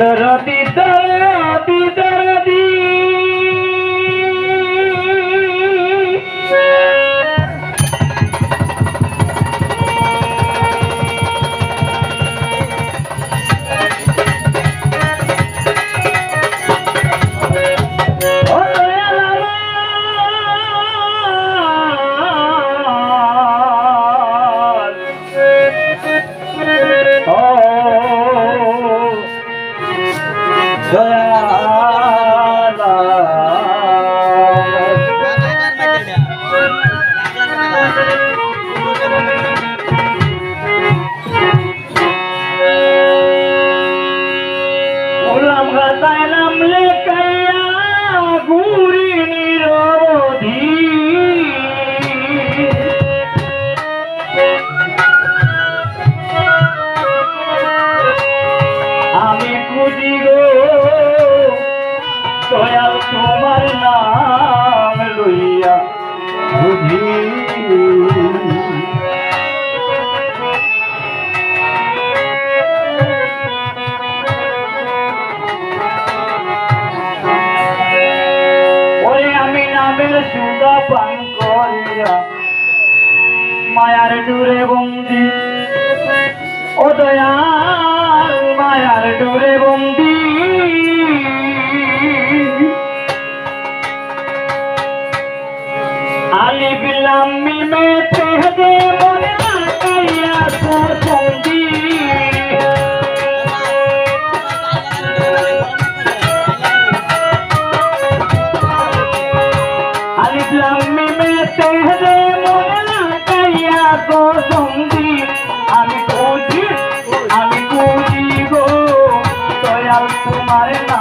राती दर राती दर মায়ার ডুরে বন্দি। ও দয়াল মায়ার ডুরে বন্দি। আলি বিলাম মিমে তেহদে মনে লাগাইয়া তোমার নাম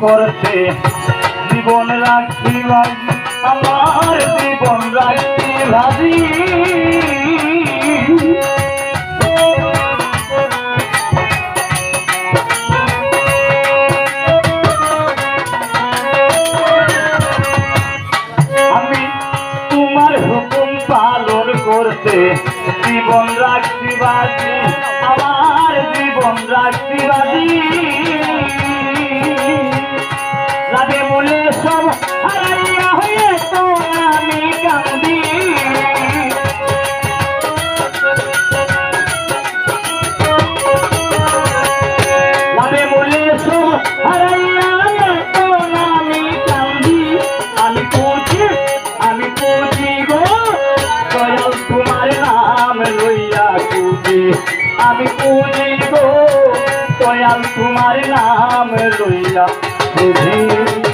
করতে। জীবন রাখি রাজি আমার জীবন রাখি রাজি আমি তোমার হুকুম পালন করতে জীবন আমি পুজি গো দয়াল তোমার নাম লইয়া পুজি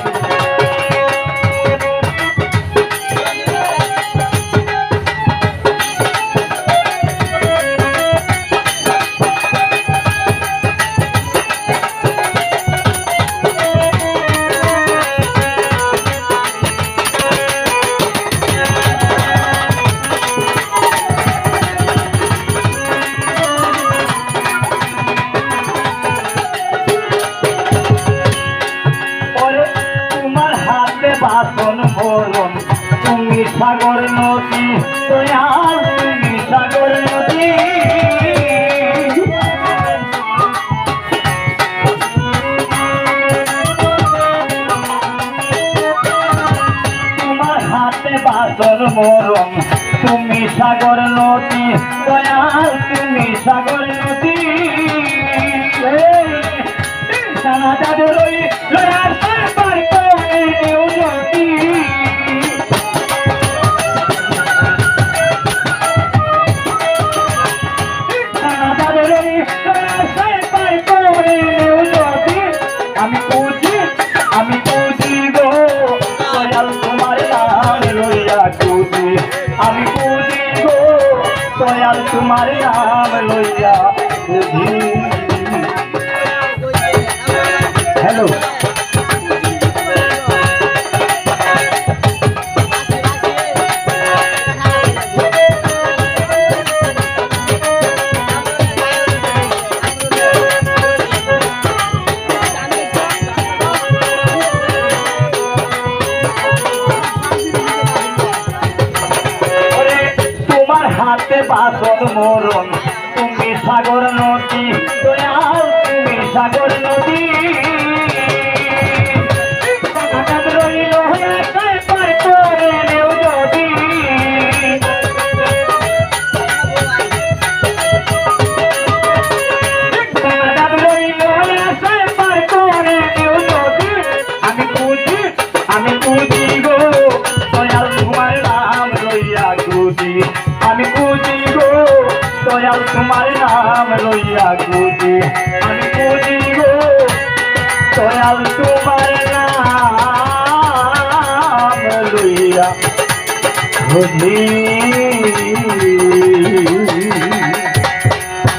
সাগর নদী, দয়াল তুমি সাগর নদী। তোমার হাতে বাসন মরম তুমি সাগর নদী, দয়াল তুমি সাগর নদী। তোমার নাম লইয়া হ্যালো বাসন মরণ তুমি সাগর নদী দয়াল তুমি সাগর নদী। হঠাৎ রইল দয়াল তোমার নাম লইয়া